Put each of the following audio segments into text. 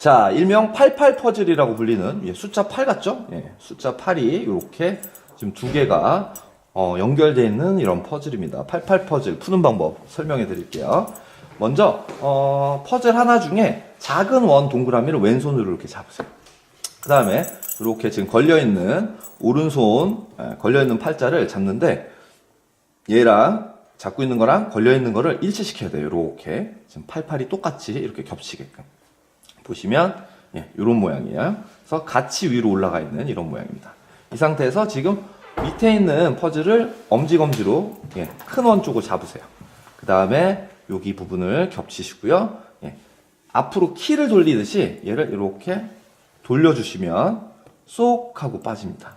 자, 일명 88 퍼즐이라고 불리는 예, 숫자 8 같죠? 예, 숫자 8이 이렇게 지금 두 개가 어, 연결되어 있는 이런 퍼즐입니다. 88 퍼즐 푸는 방법 설명해 드릴게요. 먼저 어, 퍼즐 하나 중에 작은 원 동그라미를 왼손으로 이렇게 잡으세요. 그 다음에 이렇게 지금 걸려있는 오른손 예, 걸려있는 팔자를 잡는데 얘랑 잡고 있는 거랑 걸려있는 거를 일치시켜야 돼요. 이렇게 지금 팔팔이 똑같이 이렇게 겹치게끔 보시면 예, 이런 모양이에요. 그래서 같이 위로 올라가 있는 이런 모양입니다. 이 상태에서 지금 밑에 있는 퍼즐을 엄지검지로 예, 큰원 쪽을 잡으세요. 그 다음에 여기 부분을 겹치시고요. 예, 앞으로 키를 돌리듯이 얘를 이렇게 돌려주시면 쏙 하고 빠집니다.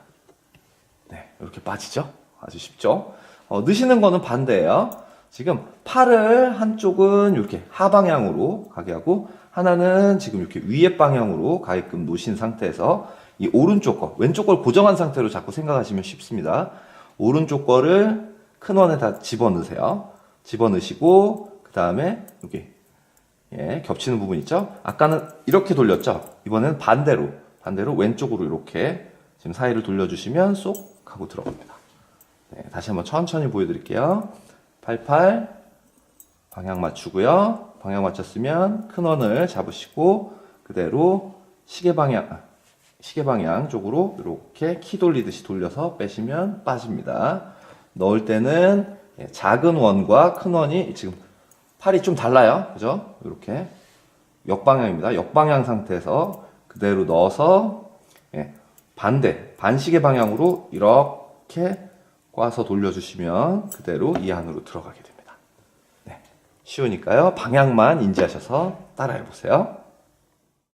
네, 이렇게 빠지죠? 아주 쉽죠? 어, 넣으시는 거는 반대예요. 지금 팔을 한쪽은 이렇게 하방향으로 가게 하고 하나는 지금 이렇게 위에 방향으로 가게끔 놓으신 상태에서 이 오른쪽 거, 왼쪽 걸 고정한 상태로 자꾸 생각하시면 쉽습니다. 오른쪽 거를 큰 원에 다 집어넣으세요. 집어넣으시고 그 다음에 여기 예, 겹치는 부분 있죠? 아까는 이렇게 돌렸죠? 이번에는 반대로, 반대로 왼쪽으로 이렇게 지금 사이를 돌려주시면 쏙 하고 들어갑니다. 네, 다시 한번 천천히 보여드릴게요. 88, 방향 맞추고요. 방향 맞췄으면 큰 원을 잡으시고 그대로 시계 방향, 아, 시계 방향 쪽으로 이렇게 키 돌리듯이 돌려서 빼시면 빠집니다. 넣을 때는 예, 작은 원과 큰 원이 지금 팔이 좀 달라요. 그죠? 이렇게 역방향입니다. 역방향 상태에서 그대로 넣어서 예, 반대 반시계 방향으로 이렇게 꽈서 돌려주시면 그대로 이 안으로 들어가게 됩니다. 네, 쉬우니까요. 방향만 인지하셔서 따라해 보세요.